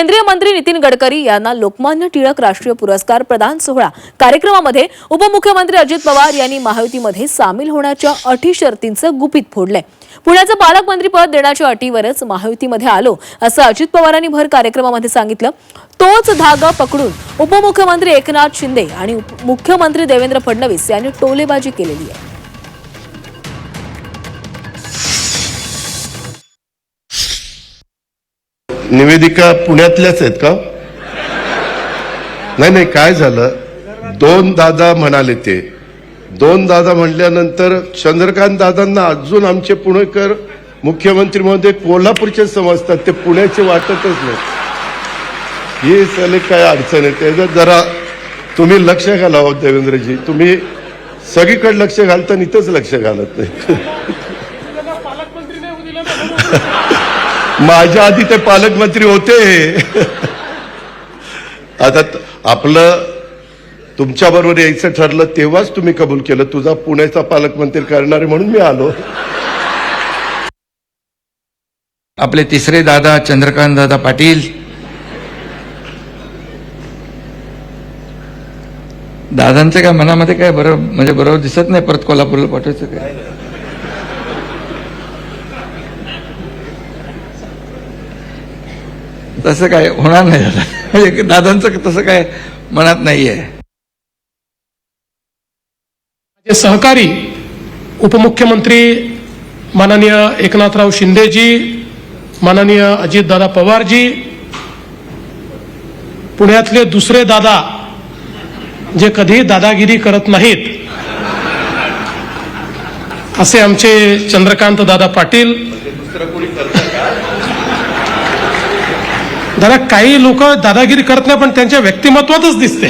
केंद्रीय मंत्री नितीन गडकरी यांना लोकमान्य टिळक राष्ट्रीय पुरस्कार प्रदान सोहळा कार्यक्रमामध्ये उपमुख्यमंत्री अजित पवार यांनी महायुतीमध्ये सामील होण्याच्या अटी शर्तींचं गुपित फोडलंय. पुण्याचं पालकमंत्रीपद देण्याच्या अटीवरच महायुतीमध्ये आलो असं अजित पवारांनी भर कार्यक्रमामध्ये सांगितलं. तोच धागा पकडून उपमुख्यमंत्री एकनाथ शिंदे आणि मुख्यमंत्री देवेंद्र फडणवीस यांनी टोलेबाजी केलेली आहे. निवेदिका पुण्यातल्याच आहेत का? नाही नाही काय झालं? दोन दादा म्हणाले ते. दोन दादा म्हणल्यानंतर चंद्रकांत दादांना अजून आमचे पुणेकर मुख्यमंत्री महोदय कोल्हापूरचे समजतात ते पुण्याचे वाटतच नाही ही सले काय अडचण आहे. त्याचं जरा तुम्ही लक्ष घाला हो देवेंद्रजी. तुम्ही सगळीकडे लक्ष घालता इथंच लक्ष घालत नाही माझ्या आधी ते पालकमंत्री होते. आता आपलं तुमच्या बरोबर यायचं ठरलं तेव्हाच तुम्ही कबूल केलं. तुझा पुण्याचा पालकमंत्री करणारे म्हणून मी आलो. आपले तिसरे दादा चंद्रकांत दादा पाटील. दादांचं काय मनामध्ये काय बरं म्हणजे बरोबर दिसत नाही परत कोल्हापूरला पाठवायचं काय? तसं काय होणार नाही झालं. म्हणजे दादांचं तसं काय मनात नाहीये. माझे सहकारी उपमुख्यमंत्री माननीय एकनाथराव शिंदेजी माननीय अजितदादा पवारजी पुण्यातले दुसरे दादा जे कधी दादागिरी करत नाहीत असे आमचे चंद्रकांत दादा पाटील जरा काही लोक दादागिरी करत नाही पण त्यांच्या व्यक्तिमत्वातच दिसते.